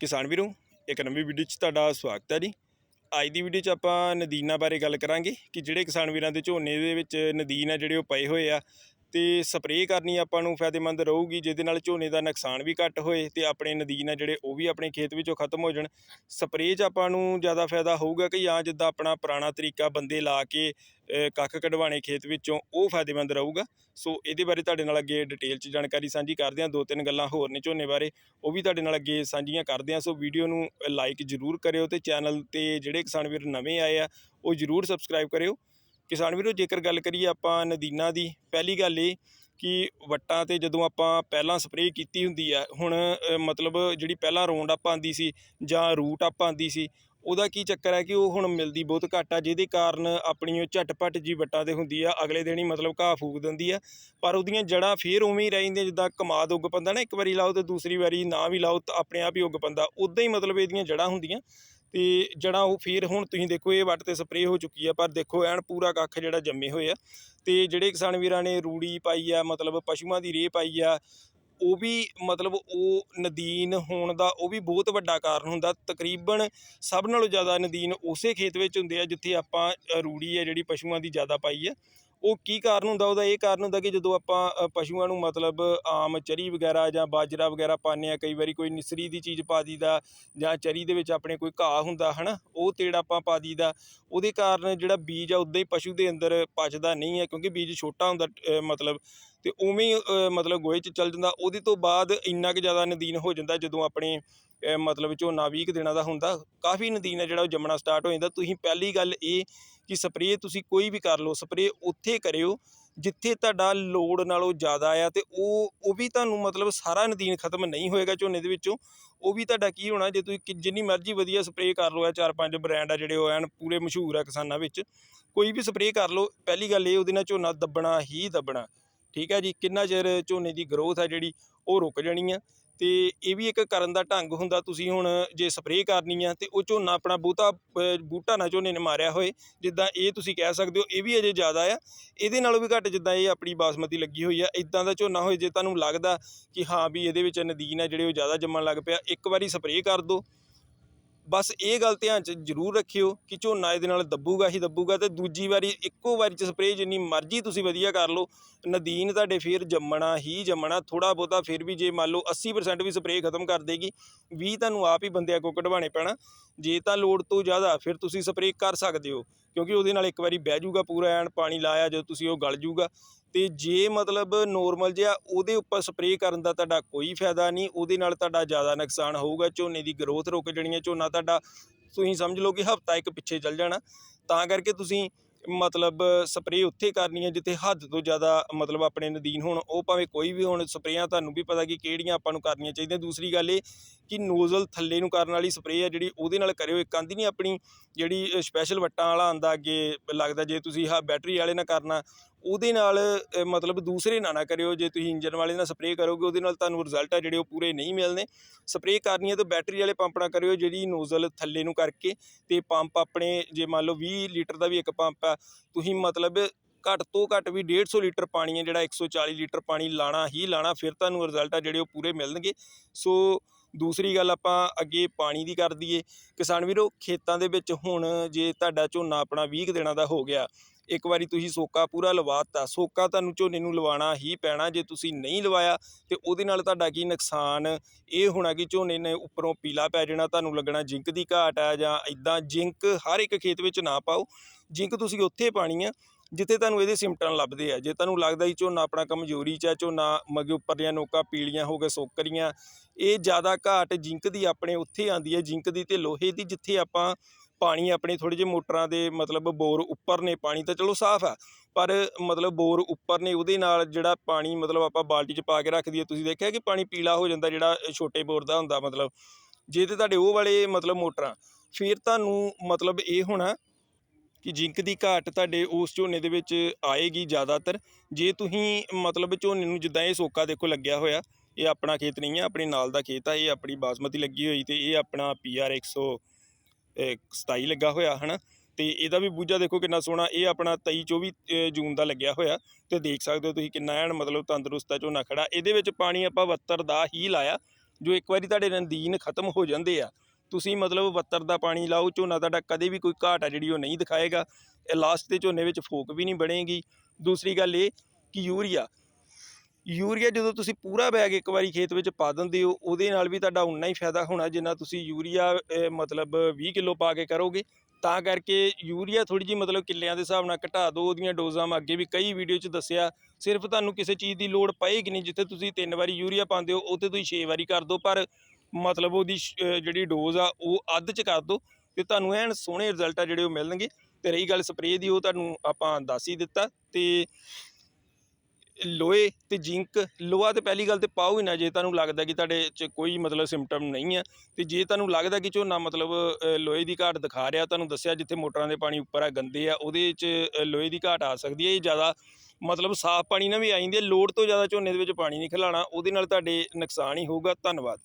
ਕਿਸਾਨ ਵੀਰੋ, ਇੱਕ ਨਵੀਂ ਵੀਡੀਓ 'ਚ ਤੁਹਾਡਾ ਸਵਾਗਤ ਹੈ ਜੀ। ਅੱਜ ਦੀ ਵੀਡੀਓ 'ਚ ਆਪਾਂ ਨਦੀਨਾਂ ਬਾਰੇ ਗੱਲ ਕਰਾਂਗੇ ਕਿ ਜਿਹੜੇ ਕਿਸਾਨ ਵੀਰਾਂ ਦੇ ਝੋਨੇ ਦੇ ਵਿੱਚ ਨਦੀਨ ਆ, ਜਿਹੜੇ ਉਹ ਪਏ ਹੋਏ ਆ ਤੇ ਸਪਰੇਅ ਕਰਨੀ ਆਪਾਂ ਨੂੰ ਫਾਇਦੇਮੰਦ ਰਹੂਗੀ, ਜਿਹਦੇ ਨਾਲ ਝੋਨੇ ਦਾ ਨੁਕਸਾਨ ਵੀ ਘੱਟ ਹੋਏ ਤੇ ਆਪਣੇ ਨਦੀਨ ਆ ਜਿਹੜੇ ਉਹ ਵੀ ਆਪਣੇ ਖੇਤ ਵਿੱਚੋਂ ਖਤਮ ਹੋ ਜਾਣ। ਸਪਰੇਅ 'ਚ ਆਪਾਂ ਨੂੰ ਜ਼ਿਆਦਾ ਫਾਇਦਾ ਹੋਊਗਾ ਕਿ ਜਾਂ ਜਿੱਦਾਂ ਆਪਣਾ ਪੁਰਾਣਾ ਤਰੀਕਾ ਬੰਦੇ ਲਾ ਕੇ ਕੱਖ ਕਢਵਾਣੇ ਖੇਤ ਵਿੱਚੋਂ, ਉਹ ਫਾਇਦੇਮੰਦ ਰਹੂਗਾ। ਸੋ ਇਹਦੇ ਬਾਰੇ ਤੁਹਾਡੇ ਨਾਲ ਅੱਗੇ ਡਿਟੇਲ 'ਚ ਜਾਣਕਾਰੀ ਸਾਂਝੀ ਕਰਦੇ ਹਾਂ। ਦੋ ਤਿੰਨ ਗੱਲਾਂ ਹੋਰ ਨੇ ਝੋਨੇ ਬਾਰੇ, ਉਹ ਵੀ ਤੁਹਾਡੇ ਨਾਲ ਅੱਗੇ ਸਾਂਝੀਆਂ ਕਰਦੇ ਹਾਂ। ਸੋ ਵੀਡੀਓ ਨੂੰ ਲਾਈਕ ਜ਼ਰੂਰ ਕਰਿਓ ਤੇ ਚੈਨਲ ਤੇ ਜਿਹੜੇ ਕਿਸਾਨ ਵੀਰ ਨਵੇਂ ਆਏ ਆ, ਉਹ ਜ਼ਰੂਰ ਸਬਸਕ੍ਰਾਈਬ ਕਰਿਓ। ਕਿਸਾਨ ਵੀਰੋ, ਜੇਕਰ ਗੱਲ ਕਰੀਏ ਆਪਾਂ ਨਦੀਨਾਂ ਦੀ, ਪਹਿਲੀ ਗੱਲ ਇਹ ਕਿ ਵੱਟਾਂ ਤੇ ਜਦੋਂ ਆਪਾਂ ਪਹਿਲਾਂ ਸਪਰੇਅ ਕੀਤੀ ਹੁੰਦੀ ਆ, ਹੁਣ ਮਤਲਬ ਜਿਹੜੀ ਪਹਿਲਾਂ ਰੌਂਡ ਅਪ ਆਂਦੀ ਸੀ ਜਾਂ ਰੂਟ ਅਪ ਆਂਦੀ ਸੀ, ਉਹਦਾ ਕੀ ਚੱਕਰ ਹੈ ਕਿ ਉਹ ਹੁਣ ਮਿਲਦੀ ਬਹੁਤ ਘੱਟ ਆ, ਜਿਹਦੇ ਕਾਰਨ ਆਪਣੀ ਉਹ ਝਟਪਟ ਜੀ ਵੱਟਾਂ ਤੇ ਹੁੰਦੀ ਆ, ਅਗਲੇ ਦਿਨ ਹੀ ਮਤਲਬ ਘਾਹ ਫੂਕ ਦਿੰਦੀ ਆ, ਪਰ ਉਹਦੀਆਂ ਜੜਾਂ ਫੇਰ ਉਵੇਂ ਹੀ ਰਹਿ ਜਾਂਦੀਆਂ ਜਿੱਦਾਂ ਕਮਾਦ ਉੱਗ ਪੈਂਦਾ ਨਾ ਇੱਕ ਵਾਰੀ ਲਾਓ ਤੇ ਦੂਸਰੀ ਵਾਰੀ ਨਾ ਵੀ ਲਾਓ, ਤਾਂ ਆਪਣੇ ਆਪ ਹੀ ਉੱਗ ਪੈਂਦਾ ਉਦਾਂ ਹੀ ਮਤਲਬ ਇਹਦੀਆਂ ਜੜਾਂ ਹੁੰਦੀਆਂ। ਤੇ ਜਿਹੜਾ ਉਹ ਫੇਰ ਹੁਣ ਤੁਸੀਂ ਦੇਖੋ ਇਹ ਵੱਟ ਤੇ ਸਪਰੇਅ ਹੋ ਚੁੱਕੀ ਆ, ਪਰ ਦੇਖੋ ਐਨ ਪੂਰਾ ਕੱਖ ਜਿਹੜਾ ਜੰਮੇ ਹੋਏ ਆ। ਤੇ ਜਿਹੜੇ ਕਿਸਾਨ ਵੀਰਾਂ ਨੇ ਰੂੜੀ ਪਾਈ ਆ, ਮਤਲਬ ਪਸ਼ੂਆਂ ਦੀ ਰੇਹ ਪਾਈ ਆ, ਉਹ ਵੀ ਮਤਲਬ ਉਹ ਨਦੀਨ ਹੋਣ ਦਾ ਉਹ ਵੀ ਬਹੁਤ ਵੱਡਾ ਕਾਰਨ ਹੁੰਦਾ। ਤਕਰੀਬਨ ਸਭ ਨਾਲੋਂ ਜ਼ਿਆਦਾ ਨਦੀਨ ਉਸੇ ਖੇਤ ਵਿੱਚ ਹੁੰਦੇ ਆ, ਜਿੱਥੇ ਆਪਾਂ ਰੂੜੀ ਆ ਜਿਹੜੀ ਪਸ਼ੂਆਂ ਦੀ ਜ਼ਿਆਦਾ ਪਾਈ ਆ। ਉਹ ਕੀ ਕਾਰਨ ਹੁੰਦਾ, ਉਹਦਾ ਇਹ ਕਾਰਨ ਹੁੰਦਾ ਕਿ ਜਦੋਂ ਆਪਾਂ ਪਸ਼ੂਆਂ ਨੂੰ ਮਤਲਬ, ਆਮ ਚਰੀ ਵਗੈਰਾ ਜਾਂ ਬਾਜਰਾ ਵਗੈਰਾ ਪਾਉਂਦੇ ਆ ਕਈ ਵਾਰੀ ਕੋਈ ਨਿਸਰੀ ਦੀ ਚੀਜ਼ ਪਾ ਦਈਦਾ ਜਾਂ ਚਰੀ ਦੇ ਵਿੱਚ ਆਪਣੇ ਕੋਈ ਘਾਹ ਹੁੰਦਾ, ਹਨਾ, ਉਹ ਤੇੜ ਆਪਾਂ ਪਾ ਦੀਦਾ ਉਹਦੇ ਕਾਰਨ ਜਿਹੜਾ ਬੀਜ ਆ, ਉਦਾਂ ਹੀ ਪਸ਼ੂ ਦੇ ਅੰਦਰ ਪਚਦਾ ਨਹੀਂ ਹੈ ਕਿਉਂਕਿ ਬੀਜ ਛੋਟਾ ਹੁੰਦਾ ਮਤਲਬ ਤੇ ਉਵੇਂ ਹੀ ਮਤਲਬ ਗੋਹੇ 'ਚ ਚੱਲ ਜਾਂਦਾ। ਉਹਦੇ ਤੋਂ ਬਾਅਦ ਇੰਨਾ ਕੁ ਜ਼ਿਆਦਾ ਨਦੀਨ ਹੋ ਜਾਂਦਾ ਜਦੋਂ ਆਪਣੇ ਮਤਲਬ ਝੋਨਾ 20 ਕੁ ਦਿਨਾਂ ਦਾ ਹੁੰਦਾ। ਕਾਫੀ ਨਦੀਨ ਹੈ ਜਿਹੜਾ ਉਹ ਜੰਮਣਾ ਸਟਾਰਟ ਹੋ ਜਾਂਦਾ। ਤੁਸੀਂ ਪਹਿਲੀ ਗੱਲ ਇਹ ਕਿ ਸਪਰੇਅ ਤੁਸੀਂ ਕੋਈ ਵੀ ਕਰ ਲਓ, ਸਪਰੇਅ ਉੱਥੇ ਕਰਿਓ ਜਿੱਥੇ ਤੁਹਾਡਾ ਲੋਡ ਨਾਲੋਂ ਜ਼ਿਆਦਾ ਆ ਤੇ ਉਹ ਉਹ ਵੀ ਤੁਹਾਨੂੰ ਮਤਲਬ ਸਾਰਾ ਨਦੀਨ ਖਤਮ ਨਹੀਂ ਹੋਏਗਾ ਝੋਨੇ ਦੇ ਵਿੱਚੋਂ। ਉਹ ਵੀ ਤੁਹਾਡਾ ਕੀ ਹੋਣਾ, ਜੇ ਤੁਸੀਂ ਕਿ- ਜਿੰਨੀ ਮਰਜ਼ੀ ਵਧੀਆ ਸਪਰੇਅ ਕਰ ਲਓ ਆ, ਚਾਰ ਪੰਜ ਬ੍ਰਾਂਡ ਆ ਜਿਹੜੇ ਉਹ ਐਨ ਪੂਰੇ ਮਸ਼ਹੂਰ ਆ ਕਿਸਾਨਾਂ ਵਿੱਚ। ਕੋਈ ਵੀ ਸਪਰੇਅ ਕਰ ਲਓ, ਪਹਿਲੀ ਗੱਲ ਇਹ ਉਹਦੇ ਨਾਲ ਝੋਨਾ ਦੱਬਣਾ ਹੀ ਦੱਬਣਾ। ਠੀਕ ਹੈ ਜੀ, ਕਿੰਨਾ ਚਿਰ ਝੋਨੇ ਦੀ ਗਰੋਥ ਆ ਜਿਹੜੀ, ਉਹ ਰੁਕ ਜਾਣੀ ਆ। ਤੇ ਇਹ ਵੀ ਇੱਕ ਕਰਨ ਦਾ ਢੰਗ ਹੁੰਦਾ, ਤੁਸੀਂ ਹੁਣ ਜੇ ਸਪਰੇਅ ਕਰਨੀ ਆ ਤੇ ਉਹ ਝੋਨਾ ਆਪਣਾ ਬੂਟਾ ਬੂਟਾ ਨਾ ਝੋਨੇ ਨੇ ਮਾਰਿਆ ਹੋਏ, ਜਿੱਦਾਂ ਇਹ ਤੁਸੀਂ ਕਹਿ ਸਕਦੇ ਹੋ, ਇਹ ਵੀ ਅਜੇ ਜ਼ਿਆਦਾ ਆ। ਇਹਦੇ ਨਾਲੋਂ ਵੀ ਘੱਟ ਜਿੱਦਾਂ ਇਹ ਆਪਣੀ ਬਾਸਮਤੀ ਲੱਗੀ ਹੋਈ ਆ ਇਦਾਂ ਦਾ ਝੋਨਾ ਹੋਏ ਜੇ ਤੁਹਾਨੂੰ ਲੱਗਦਾ ਕਿ ਹਾਂ ਵੀ ਇਹਦੇ ਵਿੱਚ ਨਦੀਨ ਆ, ਜਿਹੜੇ ਉਹ ਜ਼ਿਆਦਾ ਜੰਮਣ ਲੱਗ ਪਿਆ, ਇੱਕ ਵਾਰੀ ਸਪਰੇਅ ਕਰ ਦਿਓ। ਬਸ ਇਹ ਗੱਲ ਧਿਆਨ 'ਚ ਜ਼ਰੂਰ ਰੱਖਿਓ ਕਿ ਝੋਨਾ ਇਹਦੇ ਨਾਲ ਦੱਬੂਗਾ ਹੀ ਦੱਬੂਗਾ ਤੇ ਦੂਜੀ ਵਾਰੀ ਇੱਕੋ ਵਾਰੀ 'ਚ ਸਪਰੇਅ ਜਿੰਨੀ ਮਰਜ਼ੀ ਤੁਸੀਂ ਵਧੀਆ ਕਰ ਲਓ। ਨਦੀਨ ਤੁਹਾਡੇ ਫੇਰ ਜੰਮਣਾ ਹੀ ਜੰਮਣਾ ਥੋੜਾ ਬਹੁਤਾ ਫਿਰ ਵੀ ਜੇ ਮੰਨ ਲਓ 80% ਵੀ ਸਪਰੇਅ ਖਤਮ ਕਰ ਦੇਗੀ 20 ਤੁਹਾਨੂੰ ਆਪ ਹੀ ਬੰਦਿਆਂ ਕੋ ਕਢਵਾਣੇ ਪੈਣਾ। ਜੇ ਤਾਂ ਲੋੜ ਤੋਂ ਜ਼ਿਆਦਾ ਫਿਰ ਤੁਸੀਂ ਸਪਰੇਅ ਕਰ ਸਕਦੇ ਹੋ। ਕਿਉਂਕਿ ਉਹਦੇ ਨਾਲ ਇੱਕ ਵਾਰੀ ਬਹਿ ਜਾਊਗਾ ਪੂਰਾ, ਐਨ ਪਾਣੀ ਲਾਇਆ ਜਦੋਂ ਤੁਸੀਂ ਉਹ ਗਲ ਜਾਊਗਾ। ਤੇ ਜੇ ਮਤਲਬ ਨੋਰਮਲ ਜਿਹਾ ਉਹਦੇ ਉੱਪਰ ਸਪਰੇਅ ਕਰਨ ਦਾ ਤੁਹਾਡਾ ਕੋਈ ਫਾਇਦਾ ਨਹੀਂ, ਉਹਦੇ ਨਾਲ ਤੁਹਾਡਾ ਜ਼ਿਆਦਾ ਨੁਕਸਾਨ ਹੋਊਗਾ, ਝੋਨੇ ਦੀ ਗਰੋਥ ਰੁਕ ਜਾਣੀ ਹੈ, ਝੋਨਾ ਤੁਹਾਡਾ ਤੁਸੀਂ ਸਮਝ ਲਓ ਕਿ ਹਫਤਾ ਇੱਕ ਪਿੱਛੇ ਚੱਲ ਜਾਣਾ। ਤਾਂ ਕਰਕੇ ਤੁਸੀਂ ਮਤਲਬ ਸਪਰੇਅ ਉੱਥੇ ਕਰਨੀ ਹੈ ਜਿੱਥੇ ਹੱਦ ਤੋਂ ਜ਼ਿਆਦਾ ਮਤਲਬ ਆਪਣੇ ਨਦੀਨ ਹੋਣ। ਉਹ ਭਾਵੇਂ ਕੋਈ ਵੀ ਹੋਣ, ਸਪਰੇਆਂ ਤੁਹਾਨੂੰ ਵੀ ਪਤਾ ਕਿ ਕਿਹੜੀਆਂ ਆਪਾਂ ਨੂੰ ਕਰਨੀਆਂ ਚਾਹੀਦੀਆਂ। ਦੂਸਰੀ ਗੱਲ ਇਹ ਕਿ ਨੋਜ਼ਲ ਥੱਲੇ ਨੂੰ ਕਰਨ ਵਾਲੀ ਸਪਰੇਅ ਹੈ ਜਿਹੜੀ ਉਹਦੇ ਨਾਲ ਕਰਿਓ। ਇੱਕ ਆਂਦੀ ਨਹੀਂ ਆਪਣੀ ਜਿਹੜੀ ਸਪੈਸ਼ਲ ਵੱਟਾਂ ਵਾਲਾ ਆਂਦਾ ਅੱਗੇ ਲੱਗਦਾ ਜੇ ਤੁਸੀਂ ਹਾਂ, ਬੈਟਰੀ ਵਾਲੇ ਨਾਲ ਕਰਨਾ ਉਹਦੇ ਨਾਲ ਅ, ਮਤਲਬ ਦੂਸਰੇ ਨਾ ਨਾ ਕਰਿਓ ਜੇ ਤੁਸੀਂ ਇੰਜਨ ਵਾਲੇ ਨਾਲ ਸਪਰੇਅ ਕਰੋਗੇ ਉਹਦੇ ਨਾਲ ਤੁਹਾਨੂੰ ਰਿਜ਼ਲਟ ਆ ਜਿਹੜੇ ਉਹ ਪੂਰੇ ਨਹੀਂ ਮਿਲਣੇ। ਸਪਰੇਅ ਕਰਨੀ ਹੈ ਤਾਂ ਬੈਟਰੀ ਵਾਲੇ ਪੰਪ ਨਾਲ ਕਰਿਓ ਜਿਹੜੀ ਨੋਜ਼ਲ ਥੱਲੇ ਨੂੰ ਕਰਕੇ ਤੇ ਪੰਪ ਆਪਣੇ ਜੇ ਮੰਨ ਲਓ 20 ਲੀਟਰ ਦਾ ਵੀ ਇੱਕ ਪੰਪ ਆ ਤੁਸੀਂ ਮਤਲਬ ਘੱਟ ਤੋਂ ਘੱਟ ਵੀ 150 ਲੀਟਰ ਪਾਣੀ ਹੈ ਜਿਹੜਾ 140 ਲੀਟਰ ਪਾਣੀ ਲਾਣਾ ਹੀ ਲਾਣਾ ਫਿਰ ਤੁਹਾਨੂੰ ਰਿਜ਼ਲਟ ਆ ਜਿਹੜੇ ਉਹ ਪੂਰੇ ਮਿਲਣਗੇ। ਸੋ ਦੂਸਰੀ ਗੱਲ ਆਪਾਂ ਅੱਗੇ ਪਾਣੀ ਦੀ ਕਰ ਦਈਏ। ਕਿਸਾਨ ਵੀਰੋ, ਖੇਤਾਂ ਦੇ ਵਿੱਚ ਹੁਣ ਜੇ ਤੁਹਾਡਾ ਝੋਨਾ ਆਪਣਾ 20 ਕੁ ਦਿਨਾਂ ਦਾ ਹੋ ਗਿਆ, ਇੱਕ ਵਾਰੀ ਤੁਸੀਂ ਸੋਕਾ ਪੂਰਾ ਲਵਾਤਾ ਸੋਕਾ ਤੁਹਾਨੂੰ ਝੋਨੇ ਨੂੰ ਲਵਾਉਣਾ ਹੀ ਪੈਣਾ, ਜੇ ਤੁਸੀਂ ਨਹੀਂ ਲਵਾਇਆ ਤੇ ਉਹਦੇ ਨਾਲ ਤੁਹਾਡਾ ਕੀ ਨੁਕਸਾਨ? ਇਹ ਹੋਣਾ ਕਿ ਝੋਨੇ ਨੇ ਉੱਪਰੋਂ ਪੀਲਾ ਪੈ ਜਾਣਾ, ਤੁਹਾਨੂੰ ਲੱਗਣਾ ਜਿੰਕ ਦੀ ਘਾਟ ਆ ਜਾਂ ਇਦਾਂ ਜਿੰਕ ਹਰ ਇੱਕ ਖੇਤ ਵਿੱਚ ਨਾ ਪਾਓ। ਜਿੰਕ ਤੁਸੀਂ ਉੱਥੇ ਪਾਣੀ ਆ ਜਿੱਥੇ ਤੁਹਾਨੂੰ ਇਹਦੇ ਸਿੰਪਟਮ ਲੱਭਦੇ ਆ, ਜੇ ਤੁਹਾਨੂੰ ਲੱਗਦਾ ਜੀ ਝੋਨਾ ਆਪਣਾ ਕਮਜ਼ੋਰੀ ਚ ਆ, ਝੋਨਾ ਮਗੇ ਉੱਪਰਲੀਆਂ ਨੋਕਾਂ ਪੀਲੀਆਂ ਹੋ ਗਏ ਸੋਕਰੀਆਂ ਇਹ ਜ਼ਿਆਦਾ ਘਾਟ ਜਿੰਕ ਦੀ ਆਪਣੇ ਉੱਥੇ ਆਂਦੀ ਹੈ, ਜਿੰਕ ਦੀ ਤੇ ਲੋਹੇ ਦੀ, ਜਿੱਥੇ ਆਪਾਂ ਪਾਣੀ ਆਪਣੇ ਥੋੜੇ ਜਿਹੇ ਮੋਟਰਾਂ ਦੇ ਮਤਲਬ ਬੋਰ ਉੱਪਰ ਨੇ, ਪਾਣੀ ਤਾਂ ਚਲੋ ਸਾਫ਼ ਆ, ਪਰ ਮਤਲਬ ਬੋਰ ਉੱਪਰ ਨੇ, ਉਹਦੇ ਨਾਲ ਜਿਹੜਾ ਪਾਣੀ ਮਤਲਬ ਆਪਾਂ ਬਾਲਟੀ 'ਚ ਪਾ ਕੇ ਰੱਖ ਦਈਏ ਤੁਸੀਂ ਦੇਖਿਆ ਕਿ ਪਾਣੀ ਪੀਲਾ ਹੋ ਜਾਂਦਾ ਜਿਹੜਾ ਛੋਟੇ ਬੋਰ ਦਾ ਹੁੰਦਾ ਮਤਲਬ, ਜੇ ਤੇ ਤੁਹਾਡੇ ਉਹ ਵਾਲੇ ਮਤਲਬ ਮੋਟਰਾਂ, ਫਿਰ ਤੁਹਾਨੂੰ ਮਤਲਬ ਇਹ ਹੋਣਾ ਕਿ ਜਿੰਕ ਦੀ ਘਾਟ ਤੁਹਾਡੇ ਉਸ ਝੋਨੇ ਦੇ ਵਿੱਚ ਆਏਗੀ ਜ਼ਿਆਦਾਤਰ। ਜੇ ਤੁਸੀਂ ਮਤਲਬ ਝੋਨੇ ਨੂੰ ਜਿੱਦਾਂ ਇਹ ਸੋਕਾ ਦੇਖੋ ਲੱਗਿਆ ਹੋਇਆ, ਇਹ ਆਪਣਾ ਖੇਤ ਨਹੀਂ ਹੈ, ਆਪਣੇ ਨਾਲ ਦਾ ਖੇਤ ਆ, ਇਹ ਆਪਣੀ ਬਾਸਮਤੀ ਲੱਗੀ ਹੋਈ ਤੇ ਇਹ ਆਪਣਾ ਪੀਆਰ 100 27 ਲੱਗਾ ਹੋਇਆ, ਹਨਾ? ਤੇ ਇਹਦਾ ਵੀ ਬੂਝਾ ਦੇਖੋ ਕਿੰਨਾ ਸੋਹਣਾ, ਇਹ ਆਪਣਾ 23 24 ਜੂਨ ਦਾ ਲੱਗਿਆ ਹੋਇਆ ਤੇ ਦੇਖ ਸਕਦੇ ਹੋ ਤੁਸੀਂ ਕਿੰਨਾ ਐਨ ਮਤਲਬ ਤੰਦਰੁਸਤ ਆ ਝੋਨਾ ਖੜਾ। ਇਹਦੇ ਵਿੱਚ ਪਾਣੀ ਆਪਾਂ 72 ਦਾ ਹੀ ਲਾਇਆ, ਜੋ ਇੱਕ ਵਾਰੀ ਤੁਹਾਡੇ ਰੰਦੀਨ ਖਤਮ ਹੋ ਜਾਂਦੇ ਆ। ਤੁਸੀਂ ਮਤਲਬ ਬੱਤਰ ਦਾ ਪਾਣੀ ਲਾਓ, ਝੋਨਾ ਤੁਹਾਡਾ ਕਦੇ ਵੀ ਕੋਈ ਘਾਟ ਆ ਜਿਹੜੀ ਉਹ ਨਹੀਂ ਦਿਖਾਏਗਾ। ਇਹ ਲਾਸਟ ਤੇ ਝੋਨੇ ਵਿੱਚ ਫੋਕ ਵੀ ਨਹੀਂ ਬਣੇਗੀ। ਦੂਸਰੀ ਗੱਲ ਇਹ ਕਿ ਯੂਰੀਆ ਯੂਰੀਆ ਜਦੋਂ ਤੁਸੀਂ ਪੂਰਾ ਬੈਗ ਇੱਕ ਵਾਰੀ ਖੇਤ ਵਿੱਚ ਪਾ ਦਿੰਦੇ ਹੋ, ਉਹਦੇ ਨਾਲ ਵੀ ਤੁਹਾਡਾ ਉਨਾ ਹੀ ਫਾਇਦਾ ਹੋਣਾ ਜਿੰਨਾ ਤੁਸੀਂ ਯੂਰੀਆ ਮਤਲਬ 20 ਕਿਲੋ ਪਾ ਕੇ ਕਰੋਗੇ। ਤਾਂ ਕਰਕੇ ਯੂਰੀਆ ਥੋੜੀ ਜਿਹੀ ਮਤਲਬ ਕਿੱਲਿਆਂ ਦੇ ਹਿਸਾਬ ਨਾਲ ਘਟਾ ਦਿਓ, ਉਹਦੀਆਂ ਡੋਜ਼ਾਂ ਮੈਂ ਅੱਗੇ ਵੀ ਕਈ ਵੀਡੀਓ 'ਚ ਦੱਸਿਆ। ਸਿਰਫ ਤੁਹਾਨੂੰ ਕਿਸੇ ਚੀਜ਼ ਦੀ ਲੋੜ ਪਏਗੀ ਨਹੀਂ, ਜਿੱਥੇ ਤੁਸੀਂ ਤਿੰਨ ਵਾਰੀ ਯੂਰੀਆ ਪਾਉਂਦੇ ਹੋ ਉੱਥੇ ਤੁਸੀਂ 6 ਵਾਰੀ ਕਰ ਦਿਓ। ਪਰ ਮਤਲਬ ਉਹਦੀ ਸ਼- ਅਹ, ਜਿਹੜੀ ਡੋਜ਼ ਆ ਉਹ ਅੱਧ 'ਚ ਕਰ ਦਿਓ ਤੇ ਤੁਹਾਨੂੰ ਐਨ ਸੋਹਣੇ ਰਿਜ਼ਲਟ ਆ ਜਿਹੜੇ ਉਹ ਮਿਲਣਗੇ। ਤੇ ਰਹੀ ਗੱਲ ਸਪਰੇਅ ਦੀ ਉਹ ਤੁਹਾਨੂੰ ਆਪਾਂ ਦੱਸ ਹੀ ਦਿੱਤਾ। ਤੇ ਲੋਹੇ ਤੇ ਜ਼ਿੰਕ ਲੋਹਾ ਤੇ ਪਹਿਲੀ ਗੱਲ ਤੇ ਪਾਓ ਹੀ ਨਾ ਜੇ ਤੁਹਾਨੂੰ ਲੱਗਦਾ ਕਿ ਤੁਹਾਡੇ 'ਚ ਕੋਈ ਮਤਲਬ ਸਿੰਪਟਮ ਨਹੀਂ ਆ ਤੇ ਜੇ ਤੁਹਾਨੂੰ ਲੱਗਦਾ ਕਿ ਝੋਨਾ ਮਤਲਬ ਅ, ਲੋਹੇ ਦੀ ਘਾਟ ਦਿਖਾ ਰਿਹਾ ਤੁਹਾਨੂੰ ਦੱਸਿਆ ਜਿੱਥੇ ਮੋਟਰਾਂ ਦੇ ਪਾਣੀ ਉੱਪਰ ਆ ਗੰਦੇ ਆ ਉਹਦੇ 'ਚ ਅ, ਲੋਹੇ ਦੀ ਘਾਟ ਆ ਸਕਦੀ ਹੈ ਇਹ ਜ਼ਿਆਦਾ ਮਤਲਬ ਸਾਫ਼ ਪਾਣੀ ਨਾਲ ਵੀ ਆ ਜਾਂਦੀ ਹੈ ਲੋੜ ਤੋਂ ਜ਼ਿਆਦਾ ਝੋਨੇ ਦੇ ਵਿੱਚ ਪਾਣੀ ਨਹੀਂ ਖਿਲਾਣਾ ਉਹਦੇ ਨਾਲ ਤੁਹਾਡੇ ਨੁਕਸਾਨ ਹੀ ਹੋਊਗਾ। ਧੰਨਵਾਦ।